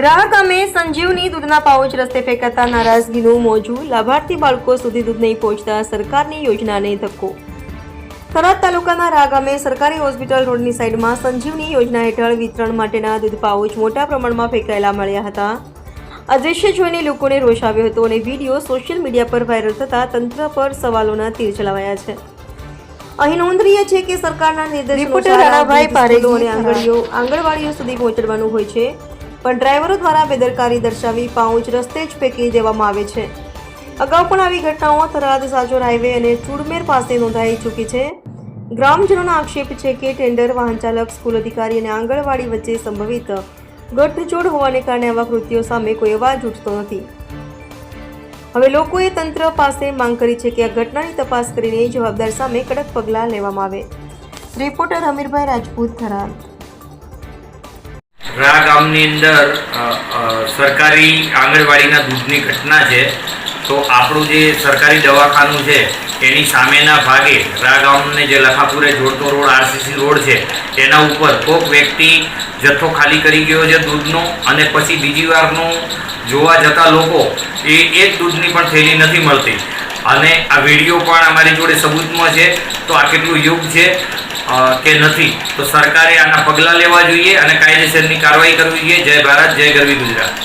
રાહ ગામે સંજીવની દૂધના પાઉચ રસ્તે ફેંકાતા નારાજગીનું મોજું. લાભાર્થી બાળકો સુધી દૂધ નહીં પહોંચતા સરકારની યોજનાને ધક્કો. થરાદ તાલુકાના રાગામે સરકારી હોસ્પિટલ રોડની સાઈડમાં સંજીવની યોજના હેઠળ વિતરણ માટેના દૂધ પાઉચ મોટા પ્રમાણમાં ફેંકાયેલા મળ્યા હતા. આ જોઈને લોકોને રોષ આવ્યો હતો અને વીડિયો સોશિયલ મીડિયા પર વાયરલ થતા તંત્ર પર સવાલોના તીર ચલાવાયા છે. અહીં નોંધનીય છે કે સરકારના નિર્દેશ રિપોર્ટર રાણાભાઈ પારેખી, અને આંગળીઓ આંગણવાડીઓ સુધી પહોંચાડવાનું હોય છે. પણ ડ્રાઈવરો દ્વારા બેદરકારી દર્શાવી પાઉચ રસ્તે જ ફેંકી દેવામાં આવે છે. અગાઉ પણ આવી ઘટનાઓ થરાદ સાજોર હાઈવે અને ચુડમેર પાસે નોંધાઈ ચૂકી છે. ગ્રામજનોનો આક્ષેપ છે કે ટેન્ડર વાહન ચાલક, સ્કૂલ અધિકારી અને આંગણવાડી વચ્ચે સંભવિત ગઠજોડ હોવાને કારણે આવા કૃત્યો સામે કોઈ અવાજ ઉઠતો નથી. હવે લોકોએ તંત્ર પાસે માંગ કરી છે કે આ ઘટનાની તપાસ કરીને જવાબદાર સામે કડક પગલાં લેવામાં આવે. રિપોર્ટર હમીરભાઈ રાજપૂત, થરાદ. રા ગામની અંદર સરકારી આંગણવાડીના દૂધની ઘટના છે, તો આપણું જે સરકારી દવાખાનું છે, એની સામેના ભાગે રા ગામને જે લખાપુરે જોડતો રોડ, આરસીસી રોડ છે, તેના ઉપર કોઈક વ્યક્તિ જથ્થો ખાલી કરી ગયો છે દૂધનો અને પછી બીજી વારનું જોવા જતા લોકો એ એક દૂધની પણ થેલી નથી મળતી. અને આ વીડિયો પણ અમારી જોડે સબૂતમાં છે, તો આ કેટલું યુગ છે કે નથી, તો સરકારે આના પગલાં લેવા જોઈએ અને કાયદેસરની કાર્યવાહી કરવી જોઈએ. જય ભારત, જય ગરવી ગુજરાત.